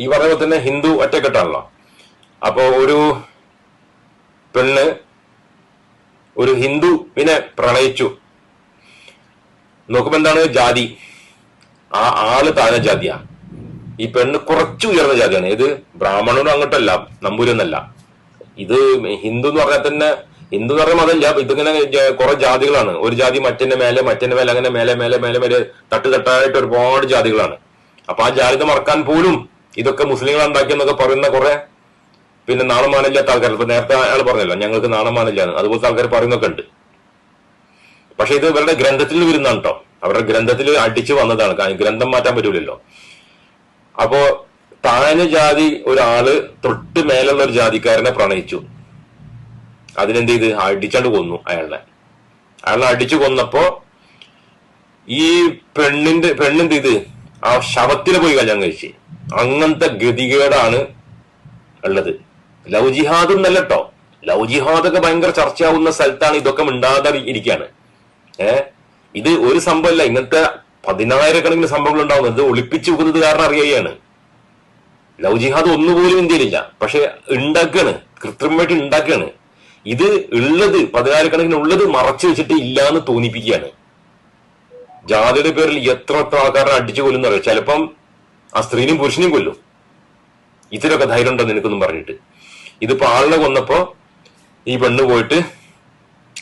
ഈ പറഞ്ഞ പോലെ തന്നെ ഹിന്ദു ഒറ്റക്കെട്ടാണല്ലോ. അപ്പോ ഒരു പെണ്ണ് ഒരു ഹിന്ദുവിനെ പ്രണയിച്ചു. നോക്കുമ്പോ എന്താണ് ജാതി? ആ ആൾ താഴ്ന്ന ജാതിയാ. ഈ പെണ്ണ് കുറച്ച് ഉയർന്ന ജാതിയാണ്. ഇത് ബ്രാഹ്മണനും അങ്ങോട്ടല്ല നമ്പൂരൊന്നല്ല ഇത് ഹിന്ദു എന്ന് പറഞ്ഞാൽ തന്നെ ഹിന്ദു എന്ന് പറഞ്ഞ മതമില്ല ഇതിങ്ങനെ കുറെ ജാതികളാണ്. ഒരു ജാതി മറ്റന്റെ മേലെ മറ്റന്റെ മേലെ അങ്ങനെ മേലെ മേലെ മേലെ മേലെ തട്ട് തട്ടായിട്ട് ഒരുപാട് ജാതികളാണ്. അപ്പൊ ആ ജാതിത മറക്കാൻ പോലും ഇതൊക്കെ മുസ്ലിങ്ങൾ ഉണ്ടാക്കിയെന്നൊക്കെ പറയുന്ന കുറെ പിന്നെ നാണമാനില്ലാത്ത ആൾക്കാർ ഇപ്പൊ നേരത്തെ അയാൾ പറഞ്ഞല്ലോ ഞങ്ങൾക്ക് നാണമാനില്ലാന്ന് അതുപോലത്തെ ആൾക്കാർ പറയുന്നൊക്കെ ഉണ്ട്. പക്ഷെ ഇത് ഇവരുടെ ഗ്രന്ഥത്തിൽ വരുന്നതാണ് കേട്ടോ അവരുടെ ഗ്രന്ഥത്തിൽ അടിച്ചു വന്നതാണ്. ഗ്രന്ഥം മാറ്റാൻ പറ്റൂലല്ലോ. അപ്പോ താഴ്ന്ന ജാതി ഒരാൾ തൊട്ട് മേലുള്ള ഒരു ജാതിക്കാരനെ പ്രണയിച്ചു. അതിനെന്ത് ചെയ്ത്? അടിച്ചാണ്ട് കൊന്നു അയാളെ. അയാളെ അടിച്ചു കൊന്നപ്പോ ഈ പെണ്ണിന്റെ പെണ്ണെന്ത് ചെയ്ത്? ആ ശവത്തിൽ പോയി കല്യാണം കഴിച്ച്. അങ്ങനത്തെ ഗതികേടാണ് ഉള്ളത്. ലവ് ജിഹാദ് എന്നല്ല കേട്ടോ ലവ് ജിഹാദൊക്കെ ഭയങ്കര ചർച്ചയാവുന്ന സ്ഥലത്താണ് ഇതൊക്കെ മിണ്ടാതെ ഇരിക്കുകയാണ് ഏർ ഇത് ഒരു സംഭവമല്ല ഇങ്ങനത്തെ പതിനായിരക്കണക്കിന് സംഭവങ്ങൾ ഉണ്ടാവുന്നത് ഇത് ഒളിപ്പിച്ചു വെക്കുന്നത് കാരണം അറിയുകയാണ് ലവ് ജിഹാദ് ഒന്നുപോലും ഇന്ത്യയിലില്ല. പക്ഷെ ഉണ്ടാക്കുകയാണ് കൃത്രിമമായിട്ട് ഉണ്ടാക്കുകയാണ് ഇത് ഉള്ളത് പതിനായിരക്കണക്കിന് ഉള്ളത് മറച്ചു വെച്ചിട്ട് ഇല്ലാന്ന് തോന്നിപ്പിക്കുകയാണ്. ജാതിയുടെ പേരിൽ എത്ര എത്ര ആൾക്കാരെ അടിച്ചു കൊല്ലുന്ന ചിലപ്പം ആ സ്ത്രീനും പുരുഷനെയും കൊല്ലും. ഇത്തിരൊക്കെ ധൈര്യം ഉണ്ടോ നിനക്കൊന്നും പറഞ്ഞിട്ട്. ഇതിപ്പോ ആളിനെ കൊന്നപ്പോ ഈ പെണ്ണ് പോയിട്ട്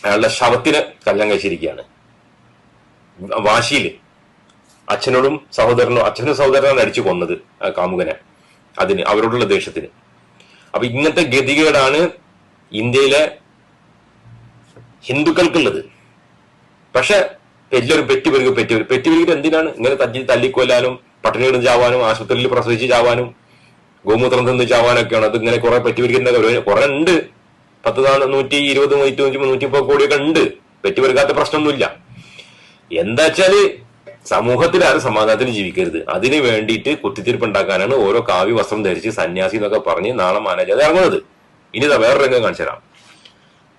അയാളുടെ ശവത്തിന് കല്യാണം കഴിച്ചിരിക്കുകയാണ്. വാശിയിൽ. അച്ഛനോടും സഹോദരനോ അച്ഛനും സഹോദരനാണ് അടിച്ചു കൊന്നത് കാമുകനെ. അതിന് അവരോടുള്ള ദേഷ്യത്തിന്. അപ്പൊ ഇങ്ങനത്തെ ഗതികേടാണ് ഇന്ത്യയിലെ ഹിന്ദുക്കൾക്കുള്ളത്. പക്ഷെ എല്ലാവരും പെറ്റുപെരുക പെറ്റി പെരുകിട്ട് എന്തിനാണ്? ഇങ്ങനെ തല്ലി തല്ലിക്കൊല്ലാനും പട്ടിണി കിടന്ന് ചാവാനും ആശുപത്രിയിൽ പ്രസവിച്ച് ചാവാനും ഗോമൂത്രം തിന്ന് ചാവാനൊക്കെയാണ്. അത് ഇങ്ങനെ കുറെ പെറ്റുപെരുക്കുന്ന കുറെ ഉണ്ട്. പത്ത് നൂറ്റി ഇരുപത് നൂറ്റി നൂറ്റി മുപ്പത് കോടിയൊക്കെ ഉണ്ട്. പെറ്റുപെരുക്കാത്ത പ്രശ്നമൊന്നുമില്ല. എന്താ വെച്ചാൽ സമൂഹത്തിൽ ആരും സമാധാനത്തിൽ ജീവിക്കരുത്. അതിന് വേണ്ടിയിട്ട് കുത്തിത്തിരിപ്പ് ഉണ്ടാക്കാനാണ് ഓരോ കാവ്യ വസ്ത്രം ധരിച്ച് സന്യാസി എന്നൊക്കെ പറഞ്ഞ് നാളെ മാനേജ് ഇറങ്ങുന്നത്. ഇനി വേറെ രംഗം കാണിച്ചു തരാം.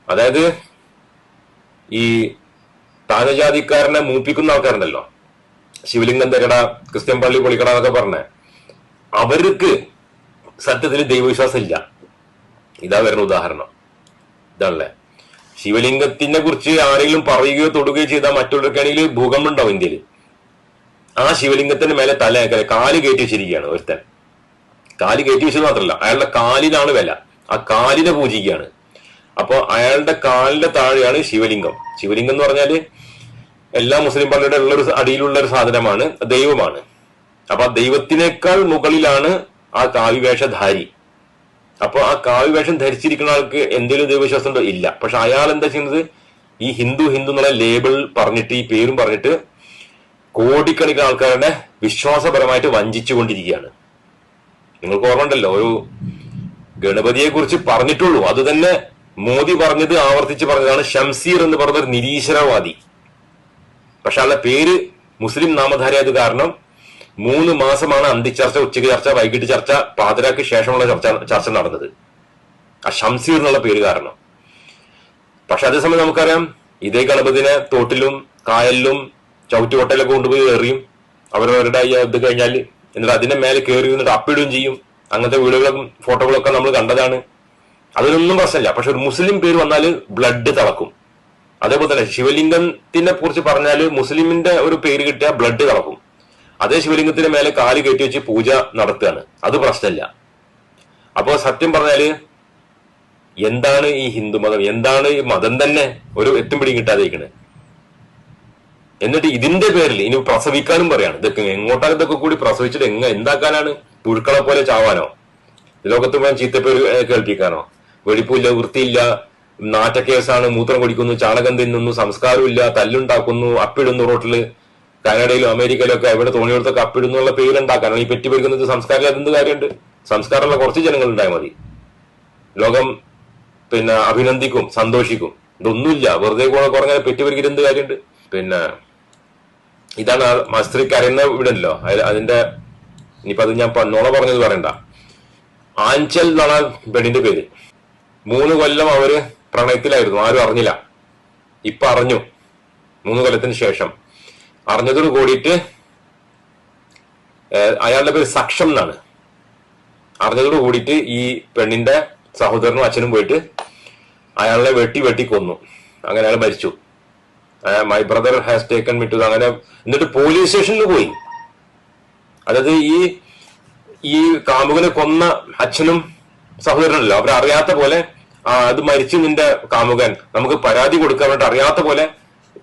അതായത് ഈ താഴജാതിക്കാരനെ മൂപ്പിക്കുന്ന ആൾക്കാരുണ്ടല്ലോ. ശിവലിംഗം തരട ക്രിസ്ത്യൻ പള്ളി പൊളിക്കട എന്നൊക്കെ പറഞ്ഞ. അവർക്ക് സത്യത്തിൽ ദൈവവിശ്വാസം ഇല്ല ഇതാ വരുന്ന ഉദാഹരണം. ഇതാണല്ലേ? ശിവലിംഗത്തിനെ കുറിച്ച് ആരെങ്കിലും പറയുകയോ തൊടുകയോ ചെയ്താൽ മറ്റുള്ളവർക്കാണെങ്കിൽ ഭൂകമ്പം ഉണ്ടാവും ഇന്ത്യയിൽ. ആ ശിവലിംഗത്തിന്റെ മേലെ തല കാൽ കയറ്റി വെച്ചിരിക്കുകയാണ് ഒരുത്തൻ. കാൽ കയറ്റി വെച്ചത് മാത്രമല്ല അയാളുടെ കാലിനാണ് വില. ആ കാലിനെ പൂജിക്കുകയാണ്. അപ്പൊ അയാളുടെ കാലിന്റെ താഴെയാണ് ശിവലിംഗം. ശിവലിംഗം എന്ന് പറഞ്ഞാൽ എല്ലാ മുസ്ലിം പള്ളിയുടെ ഉള്ള ഒരു അടിയിലുള്ള ഒരു സാധനമാണ് ദൈവമാണ്. അപ്പൊ ആ ദൈവത്തിനേക്കാൾ മുകളിലാണ് ആ കാവ്യവേഷധാരി. അപ്പൊ ആ കാവ്യവേഷം ധരിച്ചിരിക്കുന്ന ആൾക്ക് എന്തെങ്കിലും ദൈവവിശ്വാസം ഉണ്ടോ ഇല്ല. പക്ഷെ അയാൾ എന്താ ചെയ്യുന്നത്? ഈ ഹിന്ദു ഹിന്ദു എന്നുള്ള ലേബിൾ പറഞ്ഞിട്ട് ഈ പേരും പറഞ്ഞിട്ട് കോടിക്കണക്കിന് ആൾക്കാരുടെ വിശ്വാസപരമായിട്ട് വഞ്ചിച്ചുകൊണ്ടിരിക്കുകയാണ്. നിങ്ങൾക്ക് ഓർമ്മ ഉണ്ടല്ലോ ഒരു ഗണപതിയെ കുറിച്ച് പറഞ്ഞിട്ടുള്ളൂ. അത് തന്നെ മോദി പറഞ്ഞത് ആവർത്തിച്ച് പറഞ്ഞതാണ് ഷംസീർ എന്ന് പറഞ്ഞ ഒരു നിരീശ്വരവാദി. പക്ഷെ അയാളുടെ പേര് മുസ്ലിം നാമധാരിയായത് കാരണം മൂന്ന് മാസമാണ് അന്തിച്ചർച്ച ഉച്ചയ്ക്ക് ചർച്ച വൈകിട്ട് ചർച്ച പാതിരാക്ക് ശേഷമുള്ള ചർച്ച ചർച്ച നടന്നത്. ആ ഷംസീർ എന്നുള്ള പേര് കാരണം. പക്ഷെ അതേസമയം നമുക്കറിയാം ഇതേ ഗണപതിനെ തോട്ടിലും കായലിലും ചവിറ്റുകൊട്ടയിലൊക്കെ കൊണ്ടുപോയി എറിയും. അവരവരുടെ ഇത് കഴിഞ്ഞാൽ എന്നിട്ട് അതിന്റെ മേലെ കയറി നിന്നിട്ട് അപ്പിടുകയും ചെയ്യും. അങ്ങനത്തെ വീടുകളും ഫോട്ടോകളൊക്കെ നമ്മൾ കണ്ടതാണ്. അതിനൊന്നും പ്രശ്നമില്ല. പക്ഷെ ഒരു മുസ്ലിം പേര് വന്നാൽ ബ്ലഡ് തിളക്കും. അതേപോലെ തന്നെ ശിവലിംഗത്തിനെ കുറിച്ച് പറഞ്ഞാൽ മുസ്ലിമിന്റെ ഒരു പേര് കിട്ടിയാൽ ബ്ലഡ് തിളക്കും. അതേ ശിവലിംഗത്തിന്റെ മേലെ കാൽ കയറ്റി വെച്ച് പൂജ നടത്തുകയാണ്. അത് പ്രശ്നമില്ല. അപ്പോ സത്യം പറഞ്ഞാൽ എന്താണ് ഈ ഹിന്ദു മതം? എന്താണ് ഈ മതം തന്നെ ഒരു എത്തും പിടിയും കിട്ടാതിരിക്കണേ? എന്നിട്ട് ഇതിന്റെ പേരിൽ ഇനി പ്രസവിക്കാനും പറയാണ്. ഇതൊക്കെ എങ്ങോട്ടാണ് ഇതൊക്കെ കൂടി പ്രസവിച്ചിട്ട് എങ്ങ എന്താക്കാനാണ്? പുഴുക്കളെ പോലെ ചാവാനോ? ലോകത്ത് മുഴുവൻ ചീത്തപ്പേര് കേൾപ്പിക്കാനോ? വെടിപ്പില്ല വൃത്തിയില്ല നാറ്റക്കേസാണ് മൂത്രം കുടിക്കുന്നു ചാണകം തിന്നുന്നു സംസ്കാരമില്ല തല്ലുണ്ടാക്കുന്നു അപ്പിടുന്നു റോട്ടിൽ. കാനഡയിലും അമേരിക്കയിലും ഒക്കെ എവിടെ തോണിയെടുത്തൊക്കെ അപ്പിടുന്നുള്ള പേരുണ്ടാക്കാനാണ് ഈ പെറ്റുപെരുക്കുന്നത് സംസ്കാരം അതെന്ത് കാര്യമുണ്ട്? സംസ്കാരമുള്ള കുറച്ച് ജനങ്ങൾ ഉണ്ടായാൽ മതി. ലോകം പിന്നെ അഭിനന്ദിക്കും സന്തോഷിക്കും. ഇതൊന്നുമില്ല. വെറുതെ കൂടെ കുറഞ്ഞ പെറ്റുപെരുക്കിട്ട് എന്ത് കാര്യമുണ്ട്? പിന്നെ ഇതാണ് ആ മസ്ത്രി കരയുന്ന വീടല്ലോ അതിന്റെ ഇനിയിപ്പോ അത് ഞാൻ പന്നോള പറഞ്ഞത് പറയണ്ട. ആഞ്ചൽ എന്നാണ് പെണ്ണിന്റെ പേര്. മൂന്ന് കൊല്ലം അവർ പ്രണയത്തിലായിരുന്നു. ആരും അറിഞ്ഞില്ല. ഇപ്പൊ അറിഞ്ഞു. മൂന്ന് കൊല്ലത്തിന് ശേഷം. അറിഞ്ഞതോട് കൂടിയിട്ട് അയാളുടെ പേര് സക്ഷം എന്നാണ്. അറിഞ്ഞതോട് കൂടിയിട്ട് ഈ പെണ്ണിന്റെ സഹോദരനും അച്ഛനും പോയിട്ട് അയാളെ വെട്ടി വെട്ടി കൊന്നു. അങ്ങനെ അയാൾ മരിച്ചു. My brother has taken me to അങ്ങനെ എന്നിട്ട് പോലീസ് സ്റ്റേഷനിൽ പോയി. അതായത് ഈ ഈ കാമുകനെ കൊന്ന അച്ഛനും സഹോദരനല്ലോ അവരറിയാത്ത പോലെ അത് മരിച്ചു നിന്റെ കാമുകൻ. നമുക്ക് പരാതി കൊടുക്കാൻ വേണ്ടി അറിയാത്ത പോലെ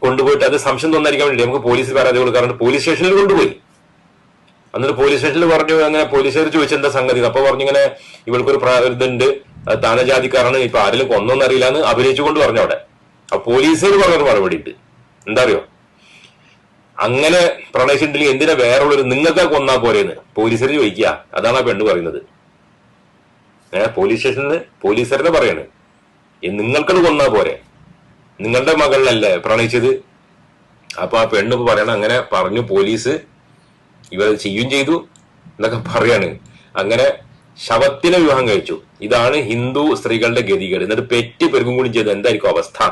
കൊണ്ടുപോയിട്ട് അത് സംശയം തോന്നായിരിക്കാൻ വേണ്ടി നമുക്ക് പോലീസിൽ പരാതി കൊടുക്കാറുണ്ട് പോലീസ് സ്റ്റേഷനിൽ കൊണ്ടുപോയി. എന്നിട്ട് പോലീസ് സ്റ്റേഷനിൽ പറഞ്ഞു അങ്ങനെ പോലീസുകാർ ചോദിച്ചെന്താ സംഗതി അപ്പൊ പറഞ്ഞു ഇങ്ങനെ ഇവൾക്കൊരു ഇതുണ്ട്. അത് താന ജാതിക്കാരാണ് ഇപ്പൊ ആരെങ്കിലും കൊന്നോന്ന് അറിയില്ല എന്ന് അഭിനയിച്ചുകൊണ്ട് പറഞ്ഞു അവിടെ. അപ്പൊ പോലീസുകാർ പറഞ്ഞൊരു മറുപടി ഉണ്ട് എന്താ അറിയോ? അങ്ങനെ പ്രണയിച്ചിട്ടുണ്ടെങ്കിൽ എന്തിനാ വേറുള്ളൊരു നിങ്ങൾക്ക് കൊന്നാ പോരെന്ന് പോലീസുകാർ ചോദിക്കുക. അതാണ് ആ പെണ്ണ് പറയുന്നത്. ഏഹ് പോലീസ് സ്റ്റേഷനിൽ പോലീസുകാരനെ പറയാണ്. "ഏ, നിങ്ങൾക്കത് കൊന്നാ പോരെ. നിങ്ങളുടെ മകളിലല്ലേ പ്രണയിച്ചത്? അപ്പൊ ആ പെണ്ണ് പറയണ അങ്ങനെ പറഞ്ഞു പോലീസ് ഇവർ ചെയ്യും ചെയ്തു എന്നൊക്കെ പറയാണ്. അങ്ങനെ ശവത്തിനെ വിവാഹം കഴിച്ചു. ഇതാണ് ഹിന്ദു സ്ത്രീകളുടെ ഗതികേട്. എന്നിട്ട് പെറ്റി പെരുകും കൂടി ചെയ്ത് എന്തായിരിക്കും അവസ്ഥ?